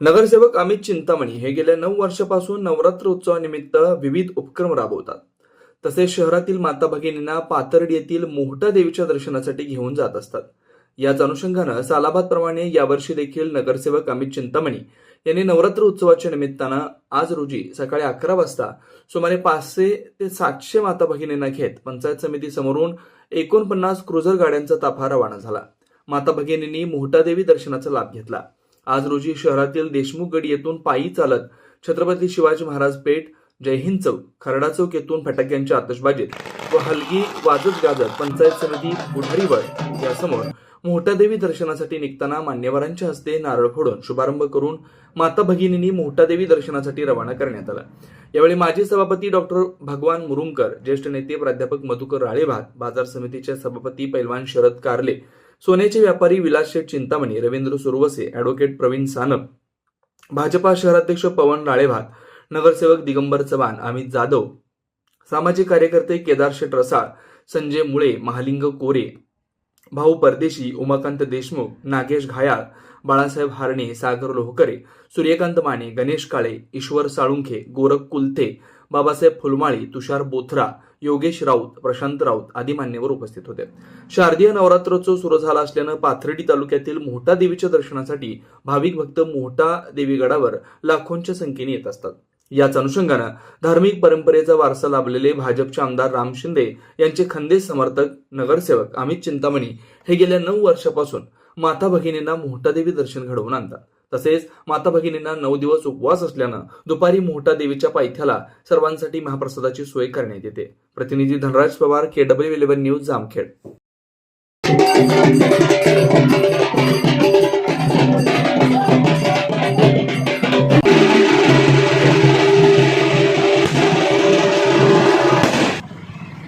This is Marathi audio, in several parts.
नगरसेवक अमित चिंतामणी हे गेल्या नऊ वर्षापासून नवरात्र उत्सवानिमित्त विविध उपक्रम राबवतात. तसेच शहरातील माता भगिनींना पाथर्डी येथील मोहटा देवीच्या दर्शनासाठी घेऊन जात असतात. याच अनुषंगानं सालाबाद प्रमाणे यावर्षी देखील नगरसेवक अमित चिंतामणी यांनी नवरात्र उत्सवाच्या निमित्तानं आज रोजी सकाळी अकरा वाजता सुमारे पाचशे ते सातशे माता भगिनींना घेत पंचायत समिती समोरून एकोणपन्नास क्रुझर गाड्यांचा ताफा रवाना झाला. माता भगिनींनी मोहटादेवी दर्शनाचा लाभ घेतला. आज रोजी शहरातील देशमुख गडी येथून पायी चालत छत्रपती शिवाजी महाराज पेठ जयहिंद चौक खरडा चौक येथून फटाक्यांच्या आतषबाजीत व हलगी वाजत गाजत पंचायत समिती बुढारीवळ यासमोर मोहटादेवी दर्शनासाठी निघताना मान्यवरांच्या हस्ते नारळ फोडून शुभारंभ करून माता भगिनींनी मोहटादेवी दर्शनासाठी रवाना करण्यात आला. यावेळी माजी सभापती डॉक्टर भगवान मुरुमकर ज्येष्ठ नेते प्राध्यापक मधुकर राळेभात बाजार समितीचे सभापती पैलवान शरद कारले सोन्याचे व्यापारी विलास शेठ चिंतामणी रवींद्र सुरवसे ॲडव्होकेट प्रवीण सानप भाजपा शहराध्यक्ष पवन राळेभात नगरसेवक दिगंबर चव्हाण अमित जाधव सामाजिक कार्यकर्ते केदार शेठ रसाळ संजय मुळे महालिंग कोरे भाऊ परदेशी उमाकांत देशमुख नागेश घायाळ बाळासाहेब हारणे सागर लोहकरे सूर्यकांत माने गणेश काळे ईश्वर साळुंखे गोरख कुलथे बाबासाहेब फुलमाळी तुषार बोथरा योगेश राऊत प्रशांत राऊत आदी मान्यवर उपस्थित होते. शारदीय नवरात्रोत्सव सुरू झाला असल्यानं पाथर्डी तालुक्यातील मोहटा देवीच्या दर्शनासाठी भाविक भक्त मोहटा देवीगडावर लाखोंच्या संख्येने येत असतात. याच अनुषंगानं धार्मिक परंपरेचा वारसा लाभलेले भाजपचे आमदार राम शिंदे यांचे खंदे समर्थक नगरसेवक अमित चिंतामणी हे गेल्या नऊ वर्षापासून माता भगिनींना मोहटादेवी दर्शन घडवून आणतात. तसेच माता भगिनींना नऊ दिवस उपवास असल्यानं दुपारी मोहटा देवीच्या पायथ्याला सर्वांसाठी महाप्रसादाची सोय करण्यात येते. प्रतिनिधी Dhanraj Pawar K W eleven news Jamkhed.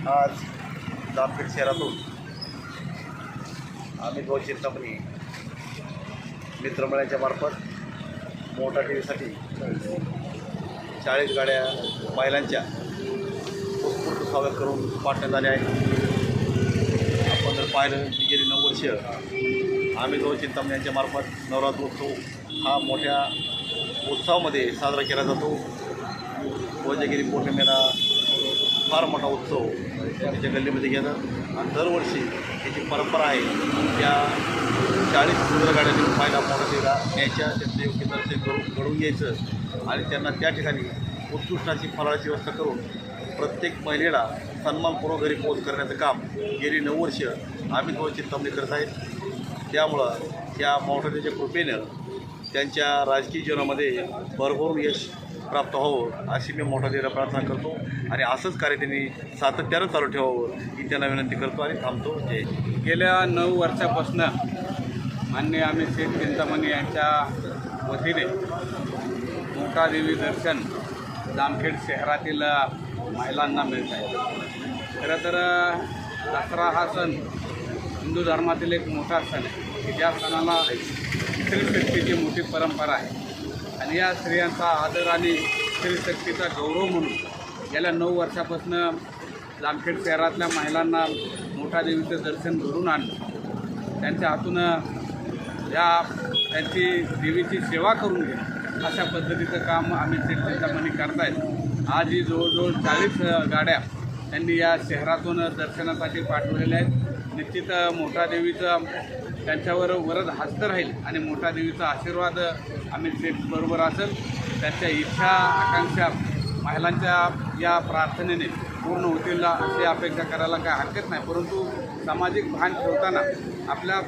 आज जामखेड शहरातून आम्ही दोन कंपनी मित्रमंडळाच्या मार्फत मोठा टी व्हीसाठी चाळीस गाड्या महिलांच्या उत्स्फूर्त स्वागत करून पाठवण्यात आले आहे आपण जर पाहिलं की गेली नऊ वर्ष आम्ही दोन चिंतामणी यांच्या मार्फत नवरात्र उत्सव हा मोठ्या उत्सवामध्ये साजरा केला जातो. कोजागिरी पौर्णिमेला फार मोठा उत्सव त्याच्या गल्लीमध्ये घेणं आणि दरवर्षी त्याची परंपरा आहे त्या चाळीस सुंदर गाड्यांनी पाहिला मोठा न्यायच्या त्यांचं योग्य दर्शन करून घडवून घ्यायचं आणि त्यांना त्या ठिकाणी उत्कृष्टाची फराळाची व्यवस्था करून प्रत्येक महिलेला सन्मानपूर्वक घरी पोच करण्याचं काम गेली नऊ वर्ष आम्ही दोन चिंतामणी करत आहेत. त्यामुळं त्या मोठ्याच्या कृपेनं त्यांच्या राजकीय जीवनामध्ये भरभरून यश प्राप्त व्हावं अशी मी मोठा देवाला प्रार्थना करतो. आणि असंच कार्य त्यांनी सातत्यानं चालू ठेवावं ही त्यांना विनंती करतो आणि थांबतो. जय गेल्या नऊ वर्षापासून मान्य आम्ही शेख चिंतामणी यांच्या वतीने मोठा देवी दर्शन जामखेड शहरातील महिलांना मिळत आहे. खरं तर दसरा हा सण हिंदू धर्मातील एक मोठा सण आहे. की ज्या सणाला स्त्रीशक्तीची मोठी परंपरा आहे आणि या स्त्रियांचा आदर आणि स्त्रीशक्तीचा गौरव म्हणून गेल्या नऊ वर्षापासून जामखेड शहरातल्या महिलांना मोठा देवीचं दर्शन घडून आणलं. त्यांच्या हातून या त्यांची देवीची सेवा करून घे अशा पद्धतीचं काम आम्ही ते चिंतामणी करतायत. आज ही जवळजवळ चाळीस गाड्या त्यांनी या शहरातून दर्शनासाठी पाठवलेल्या आहेत. निश्चित मोठा देवीचं त्यांच्यावर वरद हस्त राहील आणि मोठा देवीचा आशीर्वाद आम्ही बरोबर असेल. त्यांच्या इच्छा आकांक्षा महिलांच्या या प्रार्थनेने पूर्ण होतील अशी अपेक्षा करायला काय हरकत नाही. परंतु सामाजिक भान ठेवताना आपल्या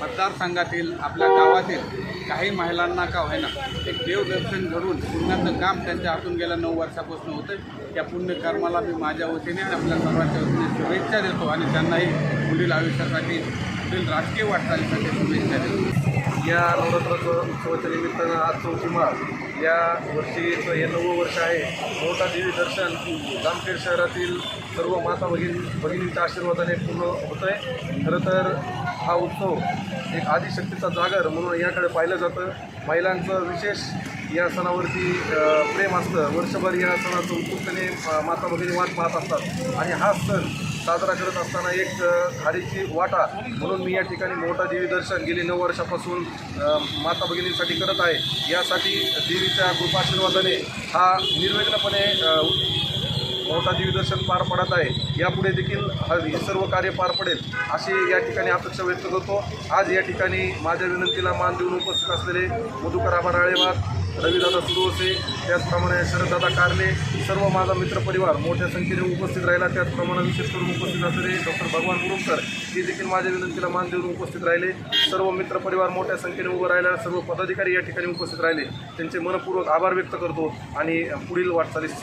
मतदारसंघातील आपल्या गावातील काही महिलांना का होईना एक देवदर्शन घडून पुण्याचं काम त्यांच्या हातून गेल्या नऊ वर्षापासून होतं या पुण्यकर्माला मी माझ्या वतीने आणि आपल्या सर्वांच्या वतीने शुभेच्छा देतो आणि त्यांनाही पुढील आयुष्यासाठी पुढील राजकीय वाटचालीसाठी शुभेच्छा देतो. या नवरात्राचं उत्सवाच्या निमित्तानं आज चौथी माळ. या वर्षीचं हे नवं वर्ष आहे. मोठा देवी दर्शन. जामखेड शहरातील सर्व माता भगिनी भगिनींच्या आशीर्वादाने पूर्ण होतं आहे खरं तर हा उत्सव एक आदिशक्तीचा जागर म्हणून याकडे पाहिलं जातं. महिलांचं विशेष या सणावरती प्रेम असतं. वर्षभर या सणाचं उत्सुकतेने माता भगिनी वाट पाहत असतात. आणि हा सण साजरा करत असताना एक अ, खारीची वाटा म्हणून मी या ठिकाणी मोठा देवी दर्शन गेली नऊ वर्षापासून माता भगिनींसाठी करत आहे. यासाठी देवीच्या कृपाशीर्वादाने हा निर्विघ्नपणे मोठा देवी पार पडत आहे. यापुढे देखील हे सर्व कार्य पार पडेल अशी या ठिकाणी अपेक्षा व्यक्त करतो. आज या ठिकाणी माझ्या विनंतीला मान देऊन उपस्थित असलेले मधुकर आबा राळेवाद रविदादा सुरवसे त्याचप्रमाणे शरददादा कारले सर्व माझा मित्रपरिवार मोठ्या संख्येने उपस्थित राहिला. त्याचप्रमाणे विशेष करून उपस्थित असलेले डॉक्टर भगवान मुरुमकर हे देखील माझ्या विनंतीला मान देऊन उपस्थित राहिले. सर्व मित्रपरिवार मोठ्या संख्येने उभं राहिला. सर्व पदाधिकारी या ठिकाणी उपस्थित राहिले. त्यांचे मनपूर्वक आभार व्यक्त करतो आणि पुढील वाटचालीस